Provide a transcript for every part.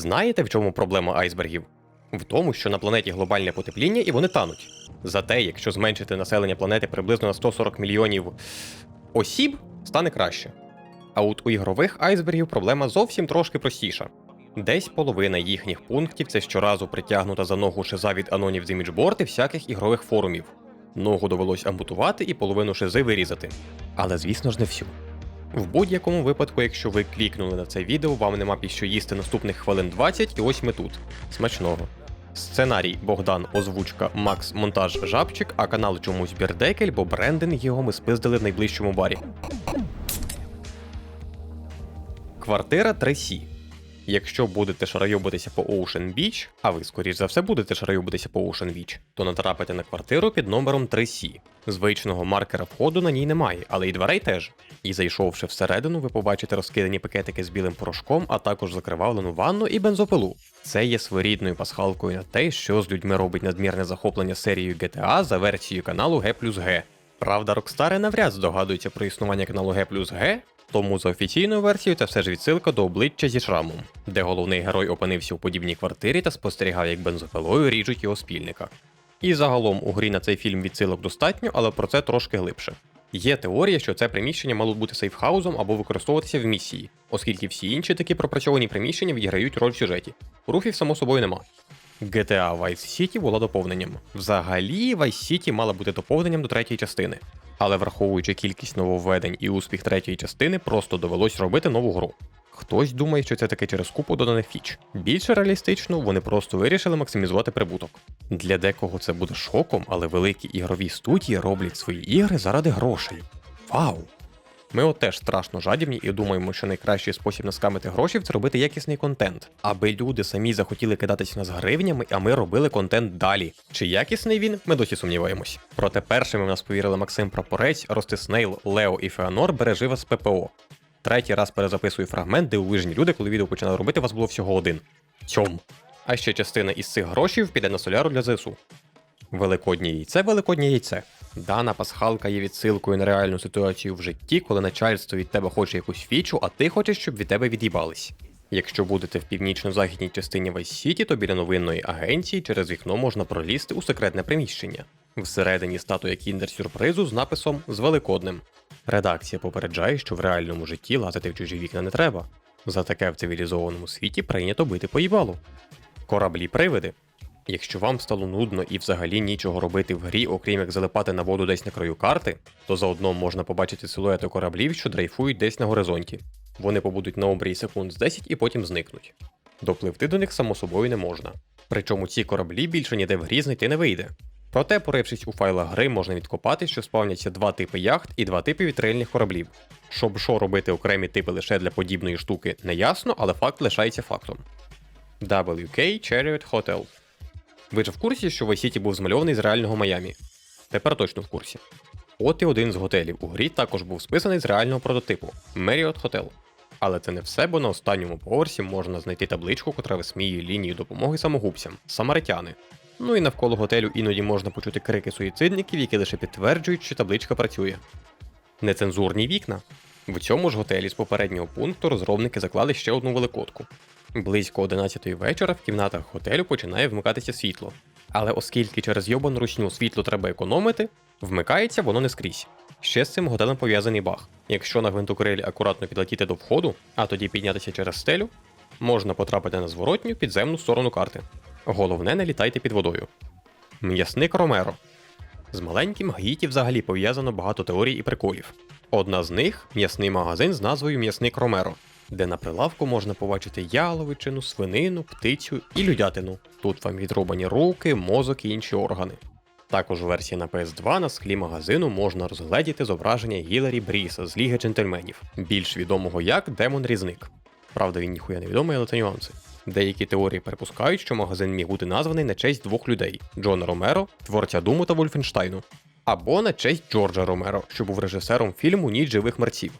Знаєте, в чому проблема айсбергів? В тому, що на планеті глобальне потепління і вони тануть. Зате, якщо зменшити населення планети приблизно на 140 мільйонів осіб, стане краще. А от у ігрових айсбергів проблема зовсім трошки простіша. Десь половина їхніх пунктів це щоразу притягнута за ногу шиза від анонів з іміджборд і всяких ігрових форумів. Ногу довелось ампутувати і половину шизи вирізати. Але звісно ж не всю. В будь-якому випадку, якщо ви клікнули на це відео, вам нема під що їсти наступних хвилин 20, і ось ми тут. Смачного. Сценарій Богдан, озвучка Макс, монтаж Жабчик, а канал чомусь Бірдекель, бо брендинг його ми спиздили в найближчому барі. Квартира 3Сі. Якщо будете шарайобитися по Ocean Beach, а ви, скоріш за все, будете шарайобитися по Ocean Beach, то натрапите на квартиру під номером 3Сі. Звичного маркера входу на ній немає, але й дверей теж. І зайшовши всередину, ви побачите розкидані пакетики з білим порошком, а також закривавлену ванну і бензопилу. Це є своєрідною пасхалкою на те, що з людьми робить надмірне захоплення серією GTA за версією каналу G G. Правда, Рокстари навряд здогадуються про існування каналу G G, тому за офіційною версією це все ж відсилка до обличчя зі шрамом, де головний герой опинився у подібній квартирі та спостерігав, як бензопилою ріжуть його спільника. І загалом у грі на цей фільм відсилок достатньо, але про це трошки глибше. Є теорія, що це приміщення мало бути сейфхаузом або використовуватися в місії, оскільки всі інші такі пропрацьовані приміщення відіграють роль в сюжеті. Руфів, само собою, нема. GTA Vice City була доповненням. Взагалі, Vice City мала бути доповненням до третьої частини. Але враховуючи кількість нововведень і успіх третьої частини, просто довелось робити нову гру. Хтось думає, що це таке через купу доданих фіч. Більше реалістично, вони просто вирішили максимізувати прибуток. Для декого це буде шоком, але великі ігрові студії роблять свої ігри заради грошей. Вау! Ми от теж страшно жадібні і думаємо, що найкращий спосіб наскамити гроші це робити якісний контент, аби люди самі захотіли кидатись нас гривнями, а ми робили контент далі. Чи якісний він, ми досі сумніваємось. Проте першими в нас повірили Максим Прапорець, Ростиснейл, Лео і Феонор бережи вас ППО. Третій раз перезаписую фрагмент, де увижні люди, коли відео починали робити, вас було всього один. Цьом. А ще частина із цих грошей піде на соляру для ЗСУ. Великоднє яйце, великоднє яйце. Дана пасхалка є відсилкою на реальну ситуацію в житті, коли начальство від тебе хоче якусь фічу, а ти хочеш, щоб від тебе від'їбались. Якщо будете в північно-західній частині Vice Сіті, то біля новинної агенції через вікно можна пролізти у секретне приміщення. Всередині статуя кіндер-сюрпризу з написом з Великодним. Редакція попереджає, що в реальному житті лазити в чужі вікна не треба. За таке в цивілізованому світі прийнято бити поїбалу. Кораблі-привиди. Якщо вам стало нудно і взагалі нічого робити в грі, окрім як залипати на воду десь на краю карти, то заодно можна побачити силуети кораблів, що дрейфують десь на горизонті. Вони побудуть на обрії секунд з 10 і потім зникнуть. Допливти до них само собою не можна. Причому ці кораблі більше ніде в грі знайти не вийде. Проте, порившись у файлах гри, можна відкопати, що спавняться два типи яхт і два типи вітрильних кораблів. Щоб що робити окремі типи лише для подібної штуки, не ясно, але факт лишається фактом. WK Chariot Hotel ви ж в курсі, що Vice City був змальований з реального Майамі? Тепер точно в курсі. От і один з готелів у грі також був списаний з реального прототипу Marriott Hotel. Але це не все, бо на останньому поверсі можна знайти табличку, котра висміює лінію допомоги самогубцям самаритяни. Ну і навколо готелю іноді можна почути крики суїцидників, які лише підтверджують, що табличка працює. Нецензурні вікна. В цьому ж готелі з попереднього пункту розробники заклали ще одну великодку. Близько 11 вечора в кімнатах готелю починає вмикатися світло. Але оскільки через йобану русню світло треба економити, вмикається воно не скрізь. Ще з цим готелем пов'язаний баг. Якщо на гвинтокрилі акуратно підлетіти до входу, а тоді піднятися через стелю, можна потрапити на зворотню підземну сторону карти. Головне, не літайте під водою. М'ясник Ромеро. З маленьким Гаїті взагалі пов'язано багато теорій і приколів. Одна з них м'ясний магазин з назвою М'ясник Ромеро, де на прилавку можна побачити яловичину, свинину, птицю і людятину. Тут вам відрубані руки, мозок і інші органи. Також у версії на PS2 на склі магазину можна розгледіти зображення Гіларі Бріса з Ліги джентльменів, більш відомого як Демон Різник. Правда, він ніхуя не відомий, але це нюанси. Деякі теорії припускають, що магазин міг бути названий на честь двох людей: Джона Ромеро, творця Думу та Вольфенштайну, або на честь Джорджа Ромеро, що був режисером фільму Ніч живих мерців.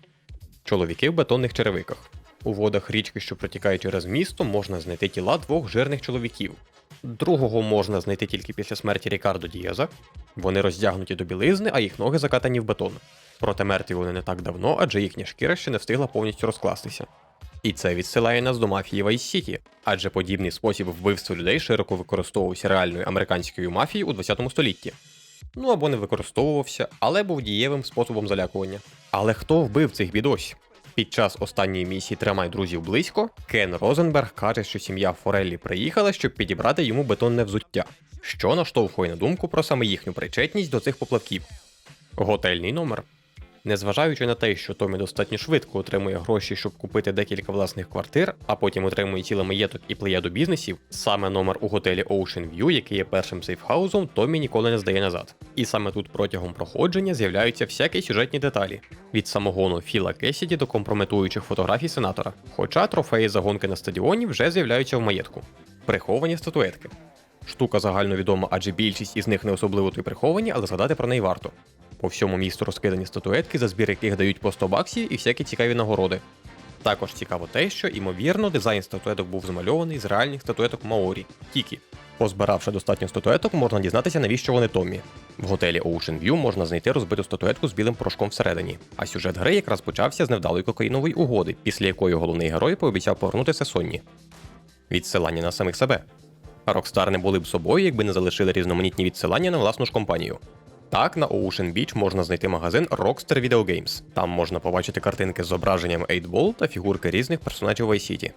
Чоловіки в бетонних черевиках. У водах річки, що протікає через місто, можна знайти тіла двох жирних чоловіків. Другого можна знайти тільки після смерті Рікардо Дієза. Вони роздягнуті до білизни, а їх ноги закатані в бетон. Проте мертві вони не так давно, адже їхня шкіра ще не встигла повністю розкластися. І це відсилає нас до мафії Vice City, адже подібний спосіб вбивства людей широко використовувався реальною американською мафією у 20 столітті. Ну або не використовувався, але був дієвим способом залякування. Але хто вбив цих бідось? Під час останньої місії Тримай друзів близько Кен Розенберг каже, що сім'я Фореллі приїхала, щоб підібрати йому бетонне взуття, що наштовхує на думку про саме їхню причетність до цих поплавків. Готельний номер. Незважаючи на те, що Томі достатньо швидко отримує гроші, щоб купити декілька власних квартир, а потім отримує цілий маєток і плеяду бізнесів, саме номер у готелі Ocean View, який є першим сейфхаузом, Томі ніколи не здає назад. І саме тут протягом проходження з'являються всякі сюжетні деталі від самогону Філа Кесіді до компрометуючих фотографій сенатора. Хоча трофеї загонки на стадіоні вже з'являються в маєтку. Приховані статуетки. Штука загальновідома, адже більшість із них не особливо то й приховані, але згадати про неї варто. По всьому місту розкидані статуетки, за збір яких дають по 100 баксів і всякі цікаві нагороди. Також цікаво те, що, ймовірно, дизайн статуеток був змальований з реальних статуеток Маорі Тікі. Позбиравши достатньо статуеток, можна дізнатися, навіщо вони Томмі. В готелі Ocean View можна знайти розбиту статуетку з білим порошком всередині. А сюжет гри якраз почався з невдалої кокаїнової угоди, після якої головний герой пообіцяв повернутися Сонні. Відсилання на самих себе. Rockstar не були б собою, якби не залишили різноманітні відсилання на власну ж компанію. Так, на Ocean Beach можна знайти магазин Rockstar Video Games. Там можна побачити картинки з зображенням 8-Ball та фігурки різних персонажів Vice City.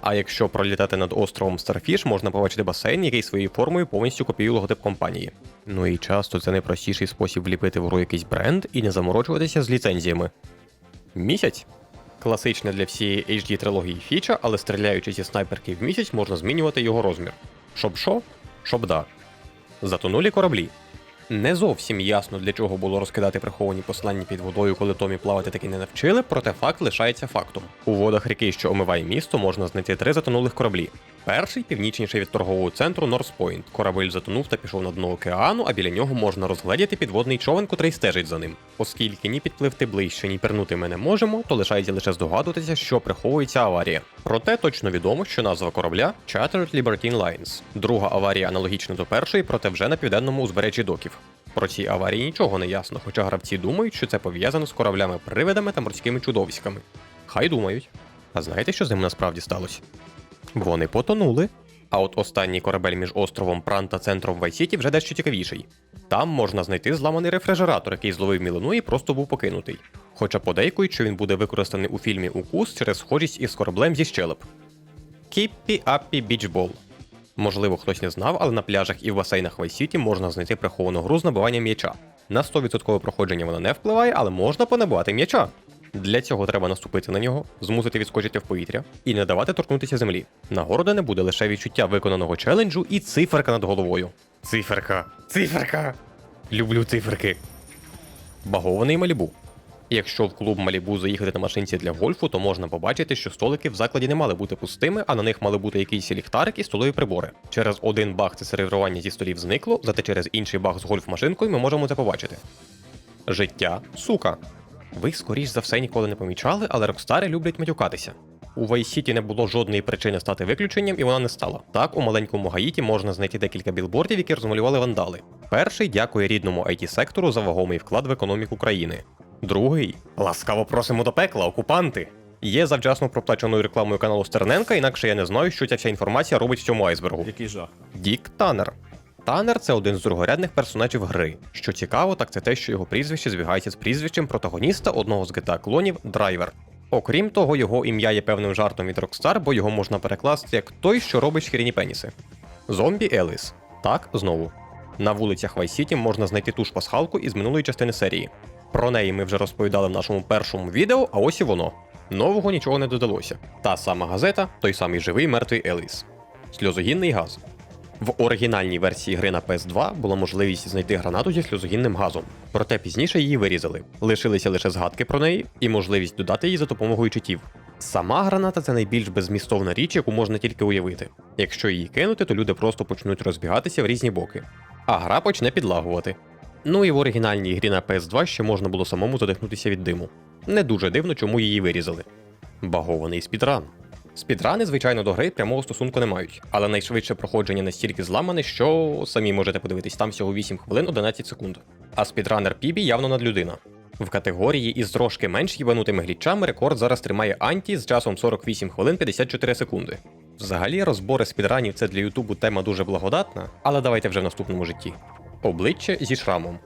А якщо пролітати над островом Starfish, можна побачити басейн, який своєю формою повністю копіює логотип компанії. Ну і часто це найпростіший спосіб вліпити в гру якийсь бренд і не заморочуватися з ліцензіями. Місяць. Класична для всієї HD трилогії фіча, але стріляючи зі снайперки в місяць, можна змінювати його розмір. Щоб що? Щоб да. Затонулі кораблі. Не зовсім ясно, для чого було розкидати приховані послання під водою, коли Томі плавати таки не навчили, проте факт лишається фактом. У водах ріки, що омиває місто, можна знайти три затонулих кораблі. Перший північніше від торгового центру Норспойнт. Корабель затонув та пішов на дно океану, а біля нього можна розгледіти підводний човен, котрий стежить за ним. Оскільки ні підпливти ближче, ні пірнути ми не можемо, то лишається лише здогадуватися, що приховується аварія. Проте точно відомо, що назва корабля Chartered Libertine Lines. Друга аварія аналогічна до першої, проте вже на південному узбережжі доків. Про ці аварії нічого не ясно, хоча гравці думають, що це пов'язано з кораблями-привидами та морськими чудовиськами. Хай думають. А знаєте, що з ними насправді сталося? Вони потонули. А от останній корабель між островом Пран та центром Вайсіті вже дещо цікавіший. Там можна знайти зламаний рефрижератор, який зловив мілину і просто був покинутий. Хоча подейкують, що він буде використаний у фільмі Укус через схожість із кораблем зі щелеп. Кіппі Аппі Бічбол. Можливо, хтось не знав, але на пляжах і в басейнах Вайсіті можна знайти приховану гру з набивання м'яча. На 100% проходження вона не впливає, але можна понабивати м'яча. Для цього треба наступити на нього, змусити відскочити в повітря і не давати торкнутися землі. Нагорода не буде лише відчуття виконаного челенджу і циферка над головою. Циферка! Циферка! Люблю циферки. Багований Малібу. Якщо в клуб Малібу заїхати на машинці для гольфу, то можна побачити, що столики в закладі не мали бути пустими, а на них мали бути якийсь ліхтарик і столові прибори. Через один баг це сервірування зі столів зникло, зате через інший баг з гольф-машинкою ми можемо це побачити. Життя сука. Ви, скоріш за все, ніколи не помічали, але рокстари люблять матюкатися. У Vice City не було жодної причини стати виключенням, і вона не стала. Так, у маленькому Гаїті можна знайти декілька білбордів, які розмалювали вандали. Перший дякує рідному it сектору за вагомий вклад в економіку країни. Другий ласкаво просимо до пекла, окупанти. Є завчасно проплаченою рекламою каналу Стерненка, інакше я не знаю, що ця вся інформація робить в цьому айсбергу. Який жах. Дік Танер. Танер це один з другорядних персонажів гри. Що цікаво, так це те, що його прізвище збігається з прізвищем протагоніста одного з GTA клонів Драйвер. Окрім того, його ім'я є певним жартом від Rockstar, бо його можна перекласти як той, що робить шкіряні пеніси. Зомбі Еліс. Так, знову. На вулицях Вайсіті можна знайти ту ж пасхалку із минулої частини серії. Про неї ми вже розповідали в нашому першому відео, а ось і воно. Нового нічого не додалося. Та сама газета, той самий живий мертвий Еліс. Сльозогінний газ. В оригінальній версії гри на PS2 була можливість знайти гранату зі сльозогінним газом, проте пізніше її вирізали. Лишилися лише згадки про неї і можливість додати її за допомогою читів. Сама граната це найбільш беззмістовна річ, яку можна тільки уявити. Якщо її кинути, то люди просто почнуть розбігатися в різні боки, а гра почне підлагувати. Ну і в оригінальній грі на PS2 ще можна було самому задихнутися від диму. Не дуже дивно, чому її вирізали. Багований спідран. Спідрани, звичайно, до гри прямого стосунку не мають, але найшвидше проходження настільки зламане, що самі можете подивитись, там всього 8 хвилин 11 секунд. А спідранер Пібі явно надлюдина. В категорії із трошки менш їбанутими глічами рекорд зараз тримає Анті з часом 48 хвилин 54 секунди. Взагалі, розбори спідранів це для Ютубу тема дуже благодатна, але давайте вже в наступному житті. Обличчя зі шрамом.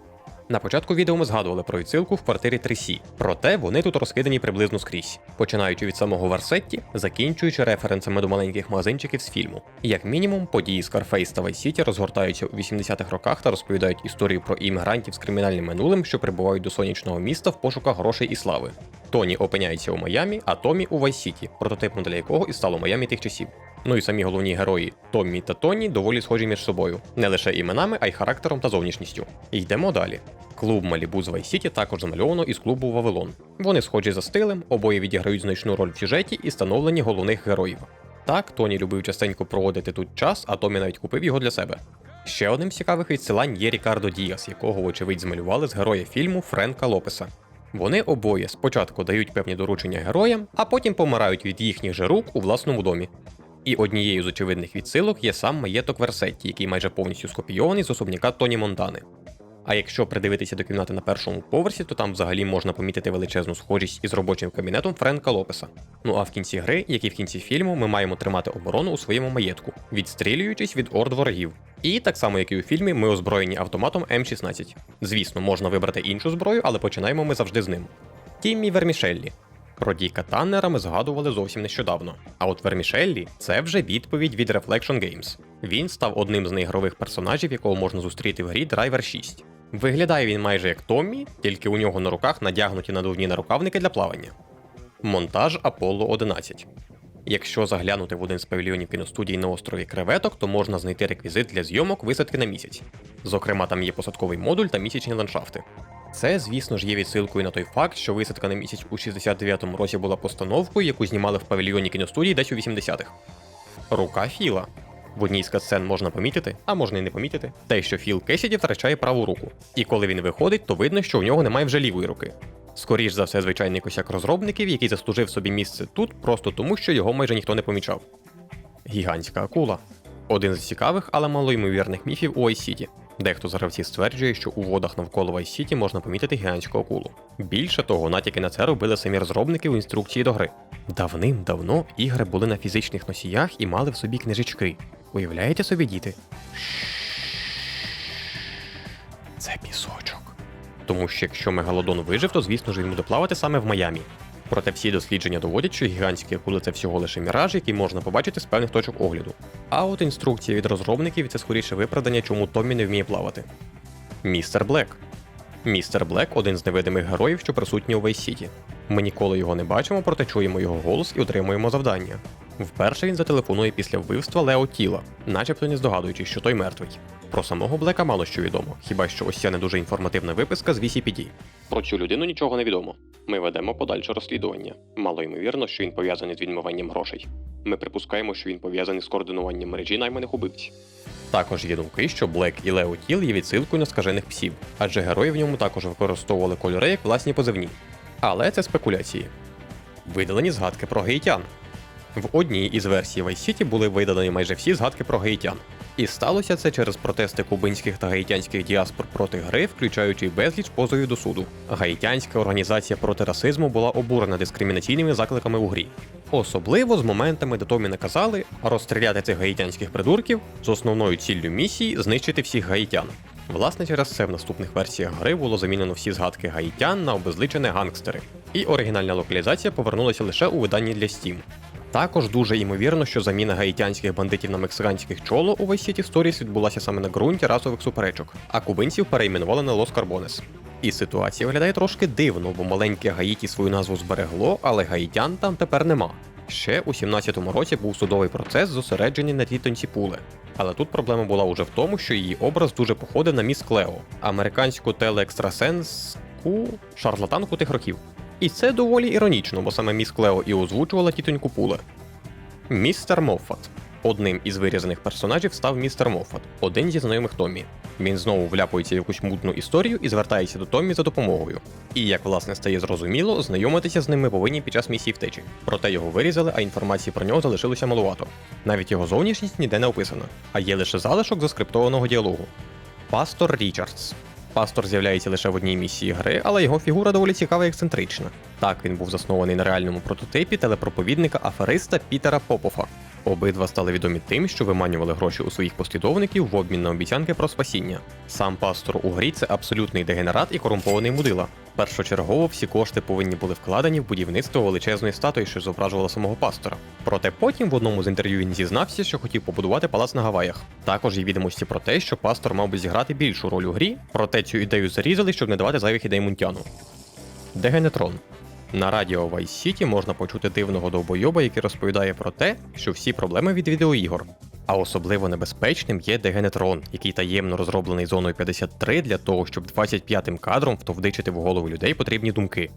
На початку відео ми згадували про відсилку в квартирі 3C, проте вони тут розкидані приблизно скрізь, починаючи від самого Варсетті, закінчуючи референсами до маленьких магазинчиків з фільму. Як мінімум, події Scarface та Vice City розгортаються у 80-х роках та розповідають історію про іммігрантів з кримінальним минулим, що прибувають до сонячного міста в пошуках грошей і слави. Тоні опиняється у Майамі, а Томі у Vice City, прототипом для якого і стало Майамі тих часів. Ну і самі головні герої Томмі та Тоні доволі схожі між собою, не лише іменами, а й характером та зовнішністю. Йдемо далі. Клуб Малібу з Vice також замальовано із клубу Вавилон. Вони схожі за стилем, обоє відіграють значну роль в сюжеті і становлені головних героїв. Так, Тоні любив частенько проводити тут час, а Томі навіть купив його для себе. Ще одним з цікавих відсилань є Рікардо Діас, якого, вочевидь, змалювали з героя фільму Френка Лопеса. Вони обоє спочатку дають певні доручення героям, а потім помирають від їхніх же рук у власному домі. І однією з очевидних відсилок є сам маєток Версетті, який майже повністю скопійований з особняка Тоні Монтани. А якщо придивитися до кімнати на першому поверсі, то там взагалі можна помітити величезну схожість із робочим кабінетом Френка Лопеса. Ну а в кінці гри, як і в кінці фільму, ми маємо тримати оборону у своєму маєтку, відстрілюючись від орд ворогів. І так само, як і у фільмі, ми озброєні автоматом М16. Звісно, можна вибрати іншу зброю, але починаємо ми завжди з ним. Тіммі Вермішеллі. Про Діка Таннера ми згадували зовсім нещодавно. А от Вермішеллі це вже відповідь від Reflection Games. Він став одним з неігрових персонажів, якого можна зустріти в грі Driver 6. Виглядає він майже як Томмі, тільки у нього на руках надягнуті надувні нарукавники для плавання. Монтаж Apollo 11. Якщо заглянути в один з павільйонів кіностудії на острові Креветок, то можна знайти реквізит для зйомок висадки на місяць. Зокрема, там є посадковий модуль та місячні ландшафти. Це, звісно ж, є відсилкою на той факт, що висадка на місяць у 69-му році була постановкою, яку знімали в павільйоні кіностудії десь у 80-х. Рука Філа. В одній з катсцен можна помітити, а можна й не помітити, те, що Філ Кесіді втрачає праву руку. І коли він виходить, то видно, що в нього немає вже лівої руки. Скоріш за все, звичайний косяк розробників, який заслужив собі місце тут, просто тому, що його майже ніхто не помічав. Гігантська акула один з цікавих, але малоймовірних міфів у City. Дехто з гравців стверджує, що у водах навколо Vice City можна помітити гігантську акулу. Більше того, натяки на це робили самі розробники в інструкції до гри. Давним-давно ігри були на фізичних носіях і мали в собі книжечки. Уявляєте собі, діти? Це пісочок. Тому що якщо мегалодон вижив, то звісно ж він буде плавати саме в Майамі. Проте всі дослідження доводять, що гігантські акули це всього лише міраж, який можна побачити з певних точок огляду. А от інструкція від розробників це скоріше виправдання, чому Томмі не вміє плавати. Містер Блек. Містер Блек один з невидимих героїв, що присутній у Vice City. Ми ніколи його не бачимо, проте чуємо його голос і отримуємо завдання. Вперше він зателефонує після вбивства Лео Тіла, начебто не здогадуючись, що той мертвий. Про самого Блека мало що відомо, хіба що ось ця не дуже інформативна виписка з VCPD. Про цю людину нічого не відомо. Ми ведемо подальше розслідування. Мало ймовірно, що він пов'язаний з відмиванням грошей. Ми припускаємо, що він пов'язаний з координуванням мережі найманих убивць. Також є думки, що Блек і Лео Тіл є відсилкою на скажених псів, адже герої в ньому також використовували кольори як власні позивні. Але це спекуляції. Видалені згадки про гаїтян. В одній із версій Vice City були видалені майже всі згадки про гаїтян. І сталося це через протести кубинських та гаїтянських діаспор проти гри, включаючи безліч позовів до суду. Гаїтянська організація проти расизму була обурена дискримінаційними закликами у грі. Особливо з моментами, де Томі наказали розстріляти цих гаїтянських придурків з основною ціллю місії знищити всіх гаїтян. Власне, через це в наступних версіях гри було замінено всі згадки гаїтян на обезличені гангстери, і оригінальна локалізація повернулася лише у виданні для Steam. Також дуже ймовірно, що заміна гаїтянських бандитів на мексиканських чоло у Vice City Stories відбулася саме на ґрунті расових суперечок, а кубинців перейменували на Лос Карбонес. І ситуація виглядає трошки дивно, бо маленьке Гаїті свою назву зберегло, але гаїтян там тепер нема. Ще у 17-му році був судовий процес зосереджений на тітоньці Пуле. Але тут проблема була уже в тому, що її образ дуже походив на міс Клео, американську телеекстрасенску шарлатанку тих років. І це доволі іронічно, бо саме міс Клео і озвучувала тітоньку Пуле. Містер Моффат. Одним із вирізаних персонажів став містер Моффат, один зі знайомих Томмі. Він знову вляпується в якусь мутну історію і звертається до Томмі за допомогою. І як власне стає зрозуміло, знайомитися з ним ми повинні під час місії втечі. Проте його вирізали, а інформації про нього залишилося малувато. Навіть його зовнішність ніде не описана, а є лише залишок заскриптованого діалогу. Пастор Річардс. Пастор з'являється лише в одній місії гри, але його фігура доволі цікава і ексцентрична. Так він був заснований на реальному прототипі телепроповідника афериста Пітера Попофа. Обидва стали відомі тим, що виманювали гроші у своїх послідовників в обмін на обіцянки про спасіння. Сам пастор у грі це абсолютний дегенерат і корумпований мудила. Першочергово всі кошти повинні були вкладені в будівництво величезної статуї, що зображувала самого пастора. Проте потім в одному з інтерв'ю він зізнався, що хотів побудувати палац на Гаваях. Також є відомості про те, що пастор мав би зіграти більшу роль у грі, проте цю ідею зарізали, щоб не давати зайвих ідей Мунтяну. Дегенетрон. На радіо Vice City можна почути дивного довбойоба, який розповідає про те, що всі проблеми від відеоігор. А особливо небезпечним є Дегенетрон, який таємно розроблений зоною 53 для того, щоб 25-м кадром втовдичити в голову людей потрібні думки.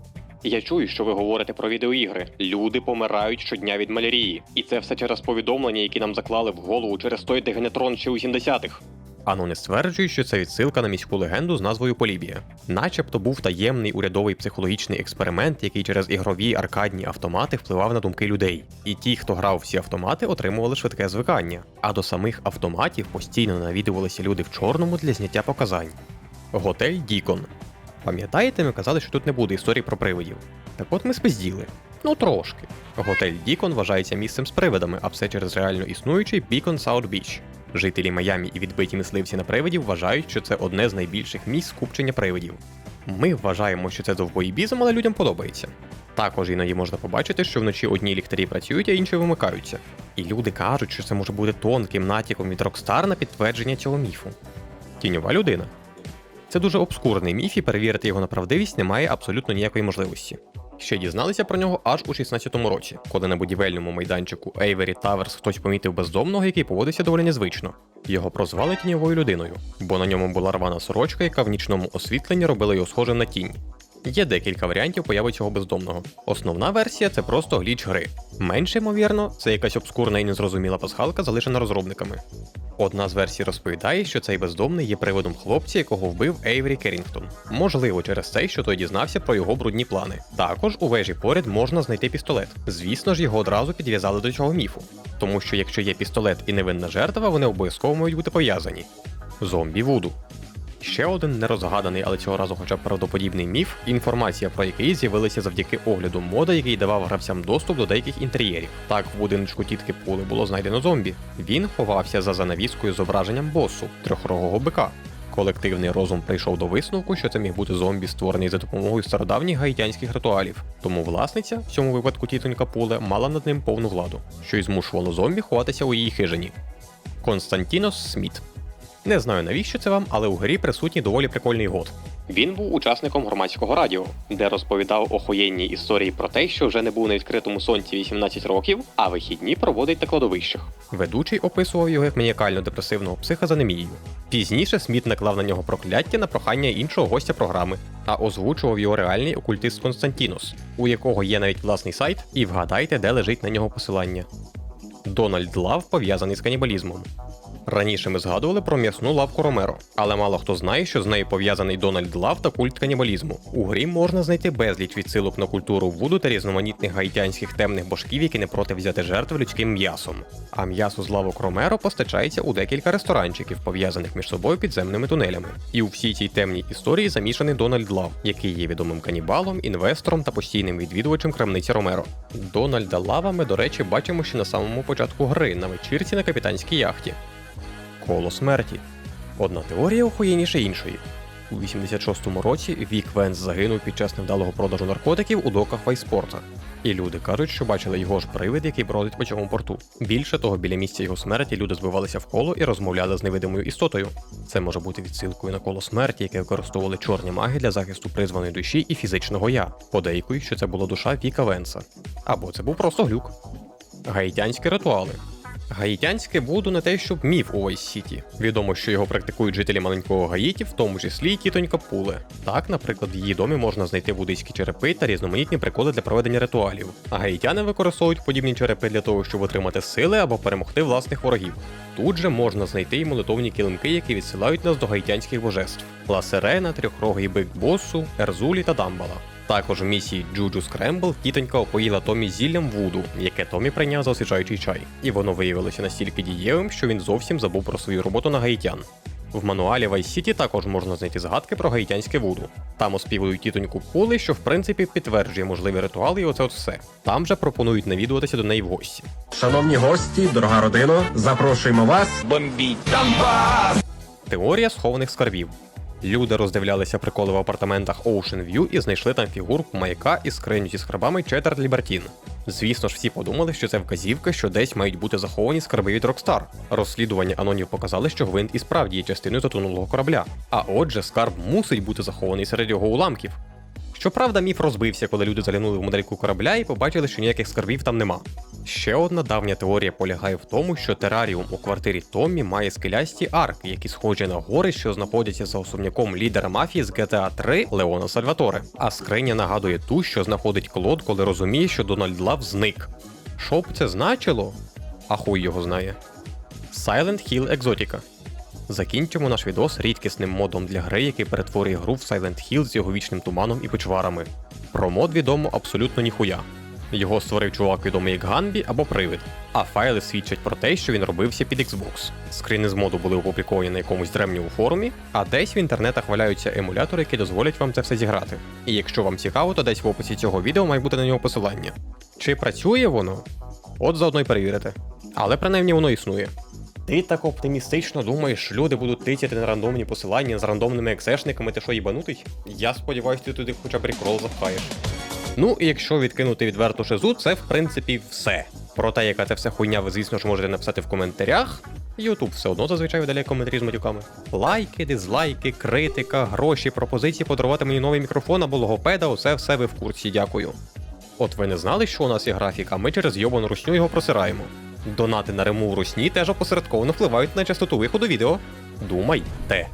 Я чую, що ви говорите про відеоігри. Люди помирають щодня від малярії, і це все через повідомлення, які нам заклали в голову через той Дегенетрон ще у 70-х. Ано не стверджує, що це відсилка на міську легенду з назвою Полібія. Начебто був таємний урядовий психологічний експеримент, який через ігрові аркадні автомати впливав на думки людей. І ті, хто грав в ці автомати, отримували швидке звикання. А до самих автоматів постійно навідувалися люди в чорному для зняття показань. Готель Дікон. Пам'ятаєте, ми казали, що тут не буде історій про привидів. Так от ми спизділи. Ну трошки. Готель Дікон вважається місцем з привидами, а все через реально існуючий Beacon South Beach. Жителі Майамі і відбиті мисливці на привидів вважають, що це одне з найбільших місць скупчення привидів. Ми вважаємо, що це довбоїбізм, але людям подобається. Також іноді можна побачити, що вночі одні ліхтарі працюють, а інші вимикаються. І люди кажуть, що це може бути тонким натяком від Rockstar на підтвердження цього міфу. Тіньова людина. Це дуже обскурний міф, і перевірити його на правдивість немає абсолютно ніякої можливості. Ще дізналися про нього аж у 16-му році, коли на будівельному майданчику Ейвері Таверс хтось помітив бездомного, який поводився доволі незвично. Його прозвали тіньовою людиною, бо на ньому була рвана сорочка, яка в нічному освітленні робила його схожим на тінь. Є декілька варіантів появи цього бездомного. Основна версія це просто гліч гри. Менш ймовірно, це якась обскурна і незрозуміла пасхалка, залишена розробниками. Одна з версій розповідає, що цей бездомний є приводом хлопця, якого вбив Ейврі Керрінгтон. Можливо, через те, що той дізнався про його брудні плани. Також у вежі поряд можна знайти пістолет. Звісно ж, його одразу підв'язали до цього міфу. Тому що якщо є пістолет і невинна жертва, вони обов'язково мають бути пов'язані. Зомбі Вуду. Ще один нерозгаданий, але цього разу хоча б правдоподібний міф, інформація про який з'явилася завдяки огляду мода, який давав гравцям доступ до деяких інтер'єрів. Так, в будиночку тітки Пули було знайдено зомбі. Він ховався за занавіскою зображенням босу, трьохрогого бика. Колективний розум прийшов до висновку, що це міг бути зомбі, створений за допомогою стародавніх гаїтянських ритуалів. Тому власниця, в цьому випадку тітонька Пуле, мала над ним повну владу, що й змушувало зомбі ховатися у її хижині. Константінос Сміт. Не знаю навіщо це вам, але у грі присутній доволі прикольний год. Він був учасником громадського радіо, де розповідав охуєнні історії про те, що вже не був на відкритому сонці 18 років, а вихідні проводить на кладовищах. Ведучий описував його як маніакально-депресивного психа з анемією. Пізніше Сміт наклав на нього прокляття на прохання іншого гостя програми, а озвучував його реальний окультист Константінос, у якого є навіть власний сайт, і вгадайте, де лежить на нього посилання. Дональд Лав пов'язаний з канібалізмом. Раніше ми згадували про м'ясну лавку Ромеро, але мало хто знає, що з нею пов'язаний Дональд Лав та культ канібалізму. У грі можна знайти безліч відсилок на культуру Вуду та різноманітних гаїтянських темних божків, які не проти взяти жертв людським м'ясом. А м'ясо з лавок Ромеро постачається у декілька ресторанчиків, пов'язаних між собою підземними тунелями. І у всій цій темній історії замішаний Дональд Лав, який є відомим канібалом, інвестором та постійним відвідувачем крамниці Ромеро. Дональда Лава ми, до речі, бачимо ще на самому початку гри на вечірці на капітанській яхті. Коло смерті. Одна теорія охуєнніше іншої. У 86-му році Вік Венс загинув під час невдалого продажу наркотиків у доках Вайспорта. І люди кажуть, що бачили його ж привид, який бродить по цьому порту. Більше того, біля місця його смерті люди збивалися в коло і розмовляли з невидимою істотою. Це може бути відсилкою на коло смерті, яке використовували чорні маги для захисту призваної душі і фізичного я. Подейкують, що це була душа Віка Венса. Або це був просто глюк. Гаїтянські ритуали. Гаїтянське Вуду не те, щоб міф у Вайс Сіті. Відомо, що його практикують жителі маленького Гаїті, в тому числі й тітонька Пуле. Так, наприклад, в її домі можна знайти буддийські черепи та різноманітні приколи для проведення ритуалів. А гаїтяни використовують подібні черепи для того, щоб отримати сили або перемогти власних ворогів. Тут же можна знайти й молитовні килимки, які відсилають нас до гаїтянських божеств: Ласерена, трьохрогий бик Боссу, Ерзулі та Дамбала. Також у місії Джуджу Скрембл тітонька опоїла Томі зіллям Вуду, яке Томі прийняв за освіжаючий чай, і воно виявилося настільки дієвим, що він зовсім забув про свою роботу на гаїтян. В мануалі Vice City також можна знайти згадки про гаїтянське вуду. Там оспівують тітоньку Пули, що в принципі підтверджує можливі ритуали і оце от все. Там же пропонують навідуватися до неї в гості. Шановні гості, дорога родино, запрошуємо вас. Теорія схованих скарбів. Люди роздивлялися приколи в апартаментах Ocean View і знайшли там фігурку маяка і скриню зі скарбами Четверть Лібертін. Звісно ж, всі подумали, що це вказівка, що десь мають бути заховані скарби від Rockstar. Розслідування анонів показали, що гвинт і справді є частиною затонулого корабля. А отже, скарб мусить бути захований серед його уламків. Щоправда, міф розбився, коли люди заглянули в модельку корабля і побачили, що ніяких скарбів там нема. Ще одна давня теорія полягає в тому, що тераріум у квартирі Томмі має скелясті арки, які схожі на гори, що знаходяться за особняком лідера мафії з GTA 3 Леона Сальваторе. А скриня нагадує ту, що знаходить Клод, коли розуміє, що Дональд Лав зник. Що б це значило? А хуй його знає. Silent Hill Exotica. Закінчимо наш відос рідкісним модом для гри, який перетворює гру в Silent Hill з його вічним туманом і почварами. Про мод відомо абсолютно ніхуя. Його створив чувак відомий як Ганбі або Привид, а файли свідчать про те, що він робився під Xbox. Скріни з моду були опубліковані на якомусь древньому форумі, а десь в інтернетах валяються емулятори, які дозволять вам це все зіграти. І якщо вам цікаво, то десь в описі цього відео має бути на нього посилання. Чи працює воно? От заодно й перевірите. Але принаймні воно існує. Ти так оптимістично думаєш, люди будуть тицяти на рандомні посилання з рандомними ексешниками, ти що їбанутий? Я сподіваюся, ти туди хоча б рекрол запхаєш. Ну і якщо відкинути відверту шизу, це в принципі все. Про те, яка це все хуйня, ви, звісно ж, можете написати в коментарях. Ютуб все одно зазвичай видаляє коментарі з матюками. Лайки, дизлайки, критика, гроші, пропозиції подарувати мені новий мікрофон або логопеда, оце все ви в курсі, дякую. От ви не знали, що у нас є графік, а ми через йобану русню його просираємо. Донати на ремов русні теж опосередковано впливають на частоту виходу відео. Думайте.